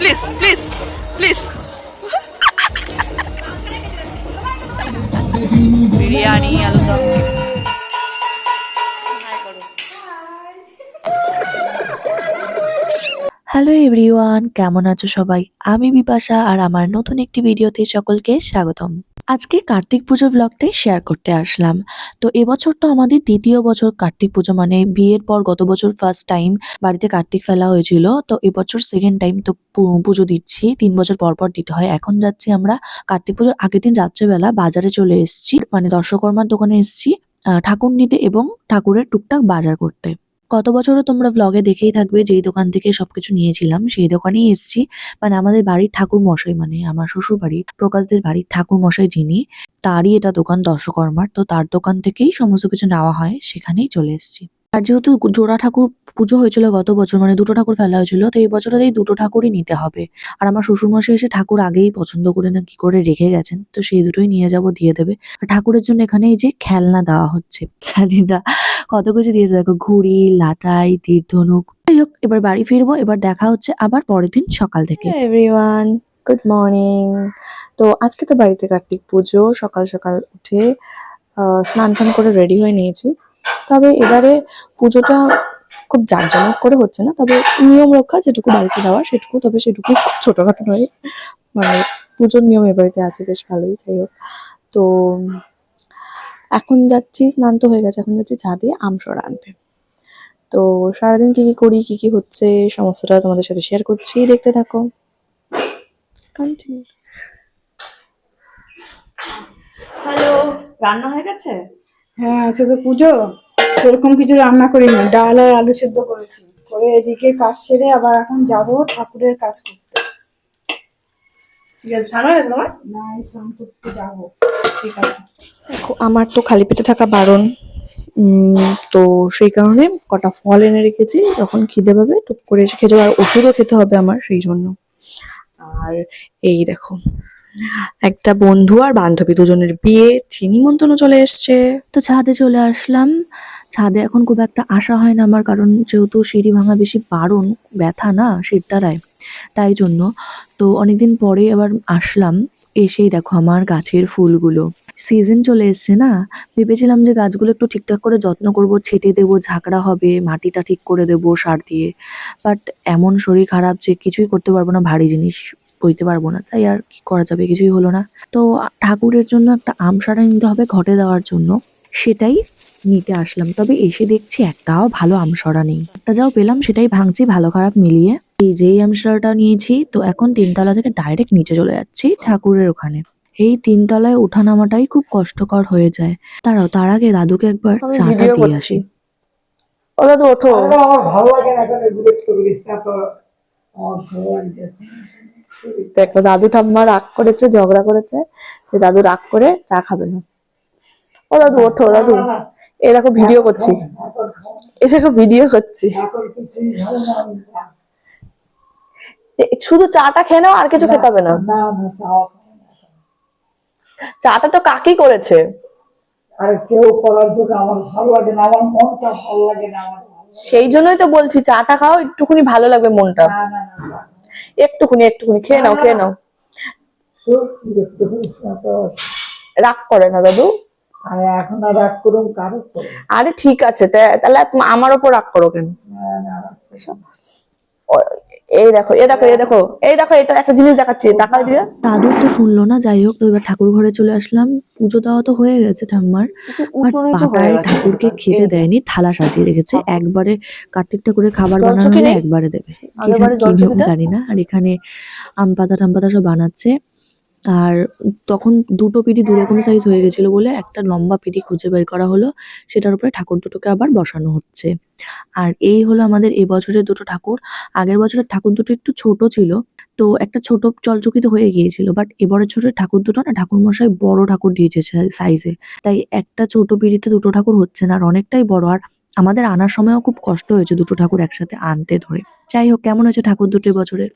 Please please please biryani aloo dum Hello everyone, কেমন আছো সবাই? আমি বিপাশা আর আমার নতুন একটি ভিডিওতে সকলকে স্বাগতম। আজকে কার্তিক পুজোর ব্লগটাই শেয়ার করতে আসলাম। তো এবছর তো আমাদের দ্বিতীয় বছর কার্তিক পুজো মানে বিয়ের পর গত বছর ফার্স্ট টাইম বাড়িতে কার্তিক ফেলা হয়েছিল। তো এবছর সেকেন্ড টাইম তো পুজো দিচ্ছি। তিন বছর পর পর দিতে হয়। এখন যাচ্ছি আমরা কার্তিক পুজোর আগের দিন রাত্রেবেলা বাজারে চলে এসেছি। মানে দর্শকর্মার দোকানে এসেছি ঠাকুর নিতে এবং ঠাকুরের টুকটাক বাজার করতে। গত বছরও তোমরা ব্লগে দেখেই থাকবে, যেই দোকান থেকে সবকিছু নিয়েছিলাম, সেই দোকানেই এসছি। মানে আমাদের বাড়ির ঠাকুর মশাই মানে আমার শ্বশুর বাড়ি প্রকাশদের বাড়ির ঠাকুর মশাই যিনি, তারই এটা দোকান দর্শকর্মার। তো তার দোকান থেকেই সমস্ত কিছু নেওয়া হয়, সেখানেই চলে এসেছি। আর যেহেতু জোড়া ঠাকুর পুজো হয়েছিল গত বছর মানে দুটো ঠাকুর ফেলা হয়েছিল তো এই বছর এই দুটো ঠাকুরই নিতে হবে। আর আমার শ্বশুরমশাই এসে ঠাকুর আগেই পছন্দ করে না কি করে রেখে গেছেন তো সেই দুটোই নিয়ে যাব দিয়ে দেবে। আর ঠাকুরের জন্য এখানে এই যে খেলনা দেওয়া হচ্ছে। জানি না কত কিছু দিয়েছে দেখো ঘুড়ি লাটাই তীর ধনুক। যাই হোক এবার বাড়ি ফিরবো এবার দেখা হচ্ছে আবার পরের দিন সকাল থেকে। এভরিওয়ান গুড মর্নিং তো আজকে তো বাড়িতে কার্তিক পুজো সকাল সকাল উঠে আহ, স্নান টান করে রেডি হয়ে নিয়েছি। তবে এবারে পুজোটা খুব জাঁকজমক করে হচ্ছে না, তবে নিয়ম রক্ষা যেটুকু বাড়িতে দেওয়া সেটুকু, তবে সেটুকু ছোটখাটো নয় মানে পুজোর নিয়ম এ বাড়িতে আছে, বেশ ভালোই, যাই হোক। তো এখন যাচ্ছি, স্নান তো হয়ে গেছে, এখন যাচ্ছি ছাদে আমসরা আনতে। তো সারাদিন কি কি করি, কি কি হচ্ছে, সমস্তটা তোমাদের সাথে শেয়ার করছি, দেখতে থাকো। কন্টিনিউ হ্যালো রান্না হয়ে গেছে? হ্যাঁ আজকে তো পুজো। সেরকম কিছু রান্না করিনি। ডাল আর আলু সেদ্ধ করেছি। করে এদিকে কাজ সেরে আবার এখন যাব ঠাকুরের কাজ করতে। আমার তো খালি পেটে থাকা বারণ। উম, তো সেই কারণে কটা ফল এনে রেখেছি। যখন খিদে পাবে টুক করে এসে খেতে হবে। আর ওষুধও খেতে হবে আমার সেই জন্য। আর এই দেখো একটা বন্ধু আর বান্ধবী দুজনের বিয়ে চিনি মন্তনও চলে এসছে। তো ছাদে চলে আসলাম। ছাদে এখন খুব একটা আশা হয় না আমার, কারণ যেহেতু সিঁড়ি ভাঙা বেশি বারণ, ব্যথা না শিরদাঁড়ায় তাই জন্য। তো অনেকদিন পরে আবার আসলাম, এসেই দেখো আমার গাছের ফুলগুলো। সিজন চলে এসছে না? ভেবেছিলাম যে গাছগুলো একটু ঠিকঠাক করে যত্ন করব, ছেটে দেবো, ঝাঁকড়া হবে, মাটিটা ঠিক করে দেবো, সার দিয়ে। বাট এমন শরীর খারাপ যে কিছুই করতে পারব না, ভারী জিনিস বইতে পারব না তাই আর কি করা যাবে কিছুই হলো না। তো ঠাকুরের জন্য একটা আম সারা নিতে হবে ঘটে দেওয়ার জন্য সেটাই নিতে আসলাম। তবে এসে দেখছি একটাও ভালো আমসরা নেই। একটা যাও পেলাম সেটাই ভাঙছি ভালো খারাপ মিলিয়ে। এই যে এই আমসরাটা নিয়েছি তো এখন তিনতলা থেকে ডাইরেক্ট নিচে চলে যাচ্ছি ঠাকুরের ওখানে। এই তিনতলায় ওঠা নামাটাই খুব কষ্টকর হয়ে যায়। তারাও তার আগে দাদুকে একবার চাটা দিয়ে আসি। ও দাদু ওঠো। আমার ভালো লাগে না দেখো দাদু ঠাম্মা রাগ করেছে ঝগড়া করেছে যে দাদু রাগ করে চা খাবে না। ও দাদু ওঠো দাদু। এ দেখো ভিডিও করছি। এ দেখো ভিডিও করছি। শুধু চাটা খেয়ে নাও আর কিছু খেতে হবে না। চাটা তো কাকি করেছে। আর কেউ করার জন্য আমার ভালো লাগে না আমার মনটা ভালো লাগে না আমার সেই জন্যই তো বলছি চাটা খাও একটুখানি ভালো লাগবে মনটা। না না না। একটুখানি একটুখানি খেয়ে নাও খেয়ে নাও। রাগ করে না দাদু? এখন আর রাগ করুন কারও আরে ঠিক আছে তাহলে আমার ওপর রাগ করো কেন না না রাগ করিস না। ও- এই দেখো এ দেখো এ দেখো এই দেখো এটা একটা জিনিস দেখাচ্ছি তাকাই দিয়ে দাদুর তো শুনলো না যাই হোক তো এবার ঠাকুর ঘরে চলে আসলাম। পুজো দেওয়া তো হয়ে গেছে ঠাম্মার পাড়ায় ঠাকুরকে খেতে দেয়নি থালা সাজিয়ে রেখেছে। একবারে কার্তিক ঠাকুরের খাবার বানানো? একবারে দেবে? জানি না। আর এখানে আম পাতা টাম পাতা সব বানাচ্ছে। আর তখন দুটো পিঠি দু রকম সাইজ হয়ে গেছিল বলে একটা লম্বা পিঠি খুঁজে বের করা হলো, সেটার উপরে ঠাকুর দুটোকে আবার বসানো হচ্ছে। আর এই হলো আমাদের এবছরের দুটো ঠাকুর। আগের বছরের ঠাকুর দুটো একটু ছোট ছিল, তো একটা ছোট চলচকিত হয়ে গিয়েছিল বাট এবারের ছোট ঠাকুর দুটো না ঠাকুর মশাই বড় ঠাকুর দিয়েছে সাইজে তাই একটা ছোট পিড়িতে দুটো ঠাকুর হচ্ছে না, আর অনেকটাই বড়। আর আমাদের আনার সময়ও খুব কষ্ট হয়েছে দুটো ঠাকুর একসাথে আনতে ধরে। যাই হোক, কেমন হয়েছে ঠাকুর দুটো বছরের?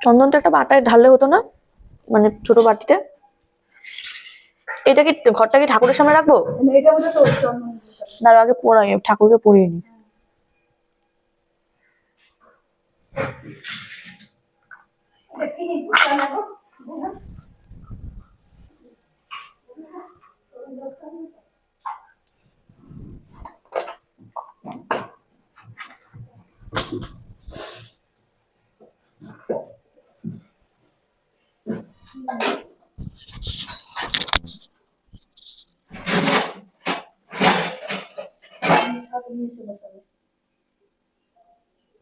চন্দনটা একটা বাটায় ঢাললে হতো না? মানে ছোট বাটিতে? এটা কি ঘরটা কি ঠাকুরের সামনে রাখব। দাঁড়া আগে পড়াই ঠাকুরকে পড়িয়ে নি।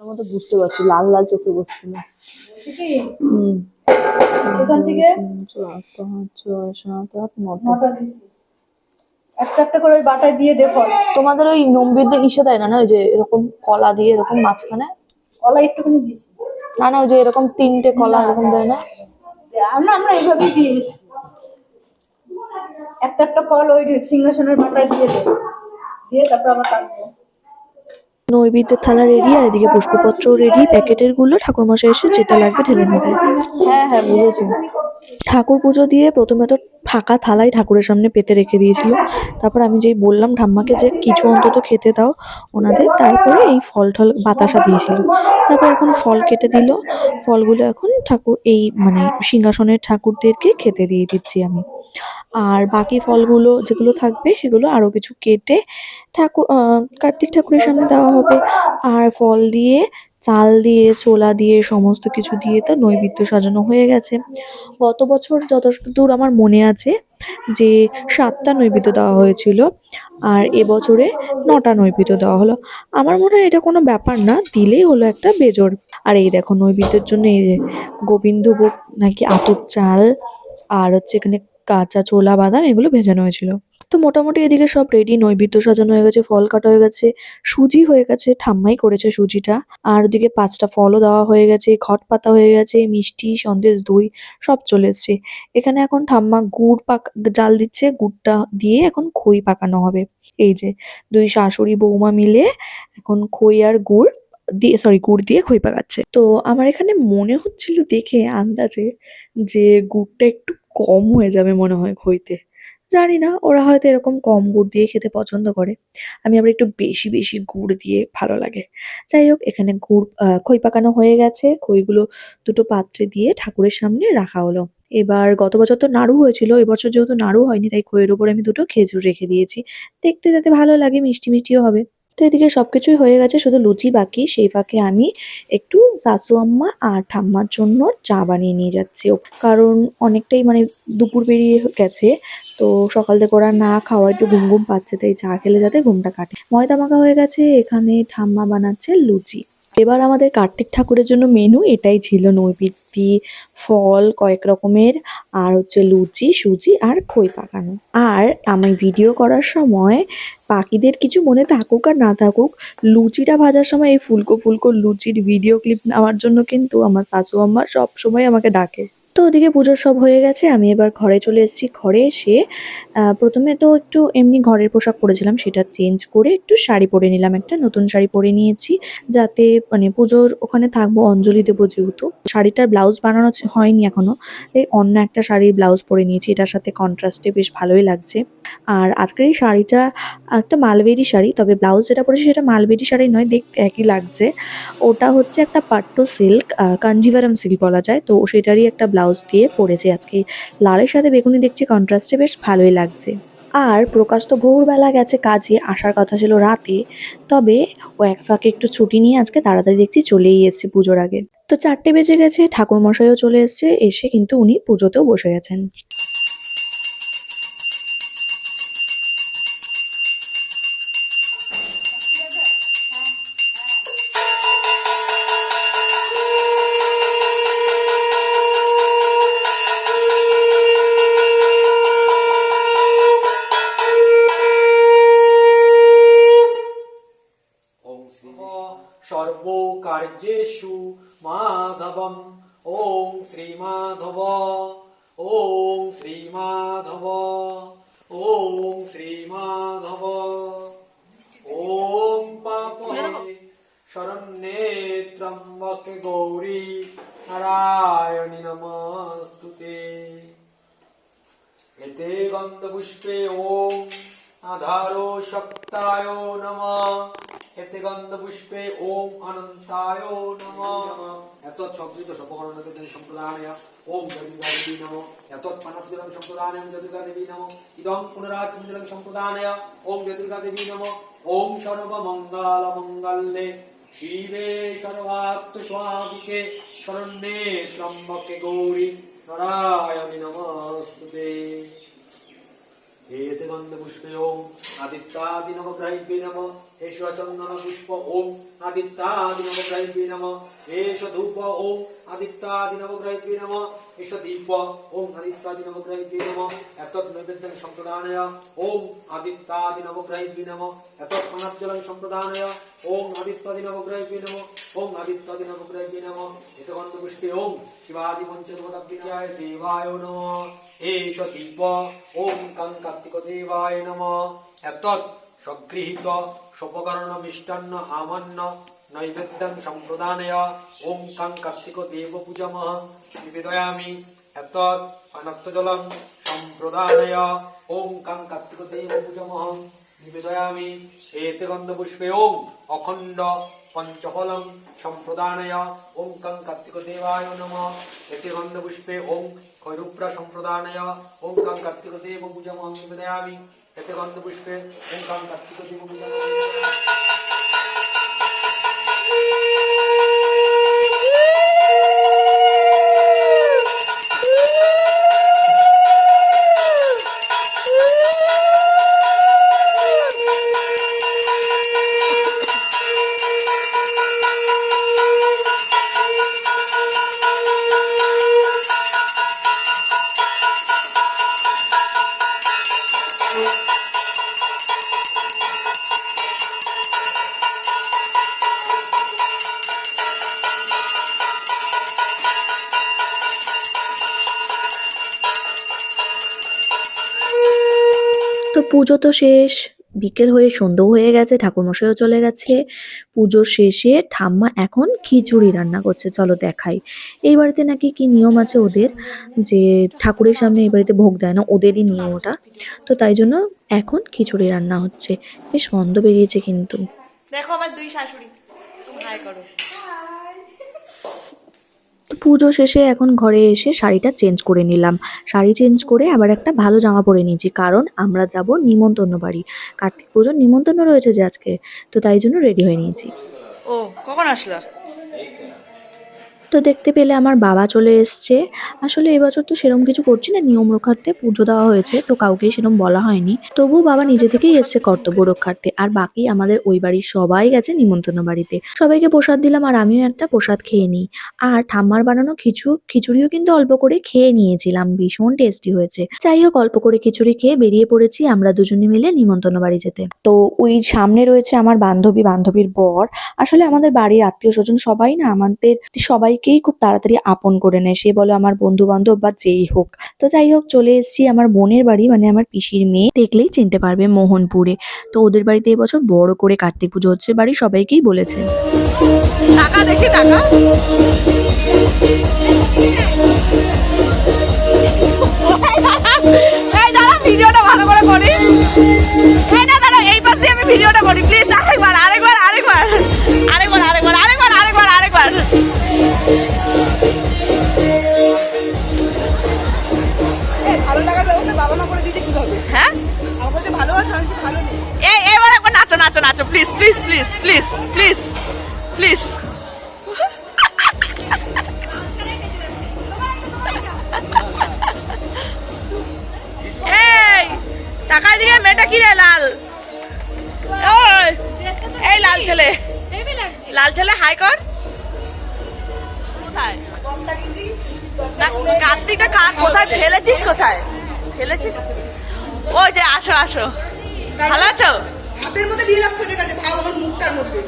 আমার তো বুঝতে পারছি লাল লাল চোখে এখান থেকে। নটা। দিছি একটা একটা করে ওই বাটায় দিয়ে দে তোমাদের ওই নম্বিরদের ইসে দেয় না না? ওই যে এরকম কলা দিয়ে এরকম মাঝখানে? কলা একটুখানি দিছি না না ওই যে এরকম তিনটে কলা এরকম দেয় না? আমরা আমরা এইভাবেই দিয়ে এসেছি একটা একটা ফল ওই সিংহাসনের বাটায় দিয়ে দেবো দিয়ে তারপর আবার কাটবো। নৈবেদ্যের থালা রেডি আর এদিকে পুষ্পপত্র রেডি প্যাকেটেরগুলো ঠাকুরমশাই এসে যেটা লাগবে ঢেলে নেবে। হ্যাঁ হ্যাঁ বুঝেছি। ঠাকুর পুজো দিয়ে প্রথমে তো ফাঁকা থালাই ঠাকুরের সামনে পেতে রেখে দিয়েছিল। তারপর আমি যেই বললাম ঠাম্মাকে যে কিছু অন্তত খেতে দাও ওনাদের, তারপরে এই ফল টল বাতাসা দিয়েছিল। তারপর এখন ফল কেটে দিল। ফলগুলো এখন ঠাকুর এই মানে সিংহাসনের ঠাকুরদেরকে খেতে দিয়ে দিচ্ছি আমি। আর বাকি ফলগুলো যেগুলো থাকবে সেগুলো আরও কিছু কেটে ঠাকুর কার্তিক ঠাকুরের সামনে দেওয়া হবে। আর ফল দিয়ে চাল দিয়ে, ছোলা দিয়ে, সমস্ত কিছু দিয়ে তো নৈবেদ্য সাজানো হয়ে গেছে। গত বছর যতদূর আমার মনে আছে যে সাতটা নৈবেদ্য দেওয়া হয়েছিল আর এবছরে নটা নৈবেদ্য দেওয়া হলো। আমার মনে হয় এটা কোনো ব্যাপার না, দিলেই হলো একটা বেজোর আর এই দেখো নৈবেদ্যের জন্য এই যে গোবিন্দভোগ নাকি আতপ চাল আর হচ্ছে এখানে কাঁচা ছোলা বাদাম এগুলো ভেজানো হয়েছিল। তো মোটামুটি এদিকে সব রেডি নৈবেদ্য সাজানো হয়ে গেছে, ফল কাটা হয়ে গেছে, সুজি হয়ে গেছে, ঠাম্মাই করেছে সুজিটা। আর ওদিকে পাঁচটা ফলও দেওয়া হয়ে গেছে খট পাতা হয়ে গেছে, মিষ্টি, সন্দেশ, দই সব চলে এসছে। এখানে এখন ঠাম্মা গুড় পাক, জাল দিচ্ছে, গুড়টা দিয়ে এখন খই পাকানো হবে। এই যে দুই শাশুড়ি বৌমা মিলে এখন খই আর গুড় দিয়ে সরি গুড় দিয়ে খই পাকাচ্ছে। তো আমার এখানে মনে হচ্ছিল দেখে আন্দাজে যে গুড়টা একটু কম হয়ে যাবে মনে হয় খইতে। জানি না, ওরা হয়তো এরকম কম গুড় দিয়ে খেতে পছন্দ করে। আমি আবার একটু বেশি বেশি গুড় দিয়ে ভালো লাগে। যাই হোক, এখানে গুড় খই পাকানো হয়ে গেছে। খইগুলো দুটো পাত্রে দিয়ে ঠাকুরের সামনে রাখা হলো। এবার গত বছর তো নাড়ু হয়েছিল, এবছর যেহেতু নাড়ু হয়নি, তাই খইয়ের উপরে আমি দুটো খেজুর রেখে দিয়েছি। দেখতে যাতে ভালো লাগে, মিষ্টি, মিষ্টিও হবে। তো এদিকে সব কিছুই হয়ে গেছে, শুধু লুচি বাকি। সেই ফাঁকে আমি একটু শাশু আম্মা আর ঠাম্মার জন্য চা বানিয়ে নিয়ে যাচ্ছি। কারণ অনেকটাই মানে দুপুর বেরিয়ে গেছে, তো সকাল থেকে ওরা না খাওয়া একটু ঘুম ঘুম পাচ্ছে, তাই চা খেলে যাতে ঘুমটা কাটে। ময়দা মাখা হয়ে গেছে, এখানে ঠাম্মা বানাচ্ছে লুচি। এবার আমাদের কার্তিক ঠাকুরের জন্য মেনু এটাই ছিল, নৈবেদ্যি, ফল, কয়েক রকমের, আর হচ্ছে লুচি, সুজি আর খই পাকানো। আর আমি ভিডিও করার সময় বাকিদের কিছু মনে থাকুক আর না থাকুক, লুচিটা ভাজার সময় এই ফুলকো ফুলকো লুচির ভিডিও ক্লিপ নেওয়ার জন্য কিন্তু আমার শাশু, আম্মা সব সময় আমাকে ডাকে। তো ওদিকে পুজোর সব হয়ে গেছে, আমি এবার ঘরে চলে এসেছি। ঘরে এসে প্রথমে তো একটু এমনি ঘরের পোশাক পরেছিলাম, সেটা চেঞ্জ করে একটু শাড়ি পরে নিলাম একটা, নতুন শাড়ি পরে নিয়েছি। যাতে মানে পুজোর ওখানে থাকব, অঞ্জলি দেবো যেহেতু। শাড়িটার ব্লাউজ বানানো হয়নি এখনও। তাই অন্য একটা শাড়ির ব্লাউজ পরে নিয়েছি, এটার সাথে কন্ট্রাস্টে বেশ ভালোই লাগছে। আর আজকের এই শাড়িটা, একটা মালবেরি শাড়ি, তবে ব্লাউজ যেটা পরেছি সেটা মালবেরি শাড়ি নয়, দেখতে একই লাগছে। ওটা হচ্ছে একটা পাট্টু সিল্ক কাঞ্জিভারাম সিল্ক বলা যায়, তো সেটারই একটা ব্লাউজ দিয়ে পরেছি। আজকে লালের সাথে বেগুনি দেখছি কন্ট্রাস্টে বেশ ভালোই লাগছে। আর প্রকাশ তো ভোরবেলা গেছে কাজে, আসার কথা ছিল রাতে। তবে ও এক ফাঁকে একটু ছুটি নিয়ে আজকে তাড়াতাড়ি দেখছি চলেই এসেছে পুজোর আগে। তো চারটে বেজে গেছে ঠাকুর মশাইও চলে এসছে, এসে কিন্তু উনি পুজোতেও বসে গেছেন। ॐ श्रीमाधव ॐ श्रीमाधव ॐ पापे शरण्ये त्र्यम्बके गौरी नारायणि नमस्तु ते एते गन्धपुष्पे ॐ आधारो शक्ताय হেতে গন্ধ পুষ্পে ওম অনন্তায় নম। এত শব্দিত সর্বকর্ণকে সম্প্রদায় ওম গরিদাদেবী নম। এত পণস্বিরং সম্প্রদায় গতিকাদেবী নম। ইদং পুনরাচন্দ্রং সম্প্রদায় ওম গতিকাদেবী নম। ওম সর্বমঙ্গল মঙ্গলে শিবে সর্বাত্মস্বাদিকে শরণ্যে ত্রম্বকে গৌরী নারায়ণী নমস্তুতে। এতে গন্ধ পুষ্পে ওম আদিত্যাদি নম গ্রহিবে নম। এষ চন্দন পুষ্প ওম আদিত্যাদি নবগ্রহিত্রী নম। এষ ধূপ ওম আদিত্যাদি নবগ্রহিত্রী নম। এষ দীপ ওম আদিত্যাদি নবগ্রহিত্রী নম। এত নৈবেদ্যং সম্প্রদানয়। ওম আদিত্যাদি নবগ্রহিত্রী নম। এত অনাজ্জলং সম্প্রদানয়। ওম আদিত্যাদি নবগ্রহিত্রী নম। ওম আদিত্যাদি নবগ্রহিত্রী নম। এত গন্ধপুষ্পে ওম শিবাদি পঞ্চদবতাব্দিজায় দেবায় নম। এষ দীপ ওম কাং কার্তিক দেবায় নম। এত সগৃহীত সোপকরণ মিষ্টান্ন আমান্য নৈবেদ্যং সম্প্রদানয় ওম কাং কার্তিক দেব পূজমহ নিবেদয়ামি এতৎ অনক্তজলং সম্প্রদানয় ওম কাং কার্তিক দেব পূজমহ নিবেদয়ামি এতে গন্ধপুষ্পে ওম অখণ্ড পঞ্চফলং সম্প্রদানয় ওম কাং কার্তিক দেবায় নম এতে গন্ধপুষ্পে ওম খৈরুপ্রা সম্প্রদানয় ওম কাং কার্তিক দেব পূজমহং নিবেদয়ামি এতে গন্ধপুষ্পে কাং কার্তিক দেব তো পুজো তো শেষ। বিকেল হয়ে সন্ধ্যেও হয়ে গেছে, ঠাকুরমশাইও চলে গেছে। পুজো শেষে ঠাম্মা এখন খিচুড়ি রান্না করছে, চলো দেখাই। এই বাড়িতে নাকি কি নিয়ম আছে ওদের? যে ঠাকুরের সামনে এই বাড়িতে ভোগ দেয় না, ওদেরই নিয়ম ওটা। তো তাই জন্য এখন খিচুড়ি রান্না হচ্ছে। বেশ গন্ধ বেরিয়েছে কিন্তু। দেখো আমার দুই শাশুড়ি করো। তো পুজো শেষে এখন ঘরে এসে শাড়িটা চেঞ্জ করে নিলাম। শাড়ি চেঞ্জ করে আবার একটা ভালো জামা পরে নিয়েছি, কারণ আমরা যাব নিমন্তন্ন বাড়ি। কার্তিক পুজোর নিমন্ত্রণ রয়েছে যে আজকে, তো তাই জন্য রেডি হয়ে নিয়েছি। ও, কখন আসলো? তো দেখতে পেলে আমার বাবা চলে এসছে। আসলে এবছর তো সেরকম কিছু করছি না, নিয়ম রক্ষার্থে পুজো দেওয়া হয়েছে, তো কাউকেই সেরকম বলা হয়নি। তবুও বাবা নিজে থেকেই এসছে কর্তব্য রক্ষার্থে, আর বাকি আমাদের ওই বাড়ির সবাই গেছে নিমন্ত্রণ বাড়িতে। সবাইকে প্রসাদ দিলাম আর আমিও একটা প্রসাদ খেয়ে নিই। আর ঠাম্মার বানানো খিচু খিচুড়িও কিন্তু অল্প করে খেয়ে নিয়েছিলাম, ভীষণ টেস্টি হয়েছে। যাই হোক, অল্প করে খিচুড়ি খেয়ে বেরিয়ে পড়েছি আমরা দুজনে মিলে নিমন্ত্রণ বাড়ি যেতে। তো ওই সামনে রয়েছে আমার বান্ধবী, বান্ধবীর বর। আসলে আমাদের বাড়ির আত্মীয় স্বজন সবাই না, আমাদের সবাইকেই খুব তাড়াতাড়ি আপন করে নেয়। সে বলো, আমার বন্ধু বান্ধব বা যেই হোক। তো যাই হোক, চলে এসেছি আমার বোনের বাড়ি মানে আমার পিসির মেয়ে। দেখলেই চিনতে পারবে মোহনপুরে। তো ওদের বাড়িতে এবছর বড় করে কার্তিক পুজো হচ্ছে বাড়ি সবাইকেই বলেছে। টাকা দেখি, টাকা। টাকা দিয়ে মেয়েটা কি রে লাল? ওই, এই লাল ছেলে। লাল ছেলে হাই কর। কোথায়? কার্তিকটা কার কোথায়? ফেলেছিস কোথায়? ফেলেছিস ওই যে আসো আসো। ভালো আছো? হাতের মধ্যে দিয়ে রাখছো ঠিক আছে ভাব আমার মুখটার মধ্যে।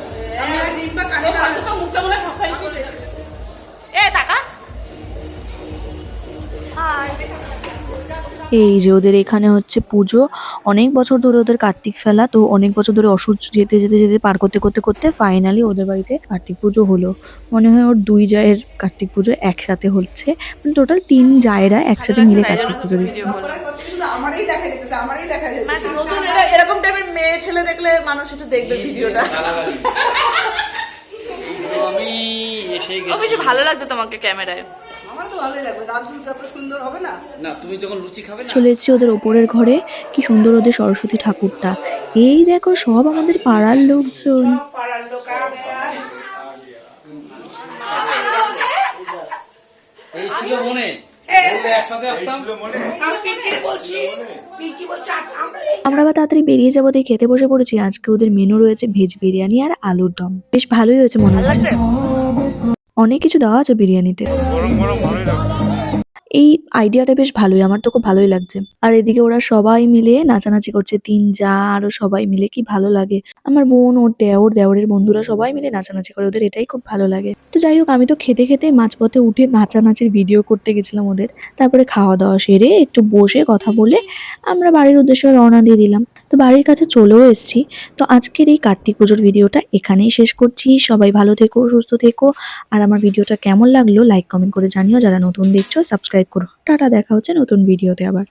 আমার রিম্পা কানে তো মুখটা মনে ঠসাই এ টাকা। এই যে ওদের এখানে হচ্ছে পুজো। অনেক বছর ধরে ওদের কার্তিক ফেলা তো অনেক বছর ধরে অসুস্থ যেতে যেতে যেতে পার করতে করতে করতে ফাইনালি ওদের বাড়িতে কার্তিক পুজো হলো। মনে হয় ওর দুই জায়ের কার্তিক পুজো একসাথে হচ্ছে। মানে টোটাল তিন জায়েরা একসাথে মিলে কার্তিক পুজো দিচ্ছে। আমারই দেখা যেতেছে আমারই দেখা এরকম টাইপের মেয়ে ছেলে দেখলে মানুষ একটু দেখবে ভিডিওটা। আমি এসে বেশি ভালো লাগছে তোমাকে ক্যামেরায়। আমার তো ভালোই লাগবে। দাদু যত সুন্দর হবে না? না তুমি যখন লুচি খাবে চলে এসেছি ওদের ওপরের ঘরে। কি সুন্দর ওদের সরস্বতী ঠাকুরটা। এই দেখো সব আমাদের পাড়ার লোকজন। এই ছিল মনে। বললে একসাথে আসতাম। আমরা তাড়াতাড়ি বেরিয়ে যাব দিয়ে খেতে বসে পড়েছি। আজকে ওদের মেনু রয়েছে ভেজ বিরিয়ানি আর আলুর দম। বেশ ভালোই হয়েছে মনে হচ্ছে। অনেক কিছু দেওয়া আছে বিরিয়ানিতে। এই আইডিয়াটা বেশ ভালোই, আমার তো খুব ভালোই লাগছে। আর এদিকে ওরা সবাই মিলে নাচানাচি করছে, তিন যা আরও সবাই মিলে, কি ভালো লাগে। আমার বোন, ওর দেওর দেওরের বন্ধুরা সবাই মিলে নাচানাচি করে, ওদের এটাই খুব ভালো লাগে। তো যাই হোক, আমি তো খেতে খেতে মাঝপথে উঠে নাচানাচির ভিডিও করতে গেছিলাম ওদের। তারপরে খাওয়া দাওয়া সেরে একটু বসে কথা বলে আমরা বাড়ির উদ্দেশ্যে রওনা দিয়ে দিলাম। তো বাড়ির কাছে চলেও এসেছি। তো আজকের এই কার্তিক পুজোর ভিডিওটা এখানেই শেষ করছি। সবাই ভালো থেকো, সুস্থ থেকো। আর আমার ভিডিওটা কেমন লাগল লাইক কমেন্ট করে জানিও। যারা নতুন দেখছ সাবস্ক্রাইব করো। টাটা, দেখা হচ্ছে নতুন ভিডিওতে আবার।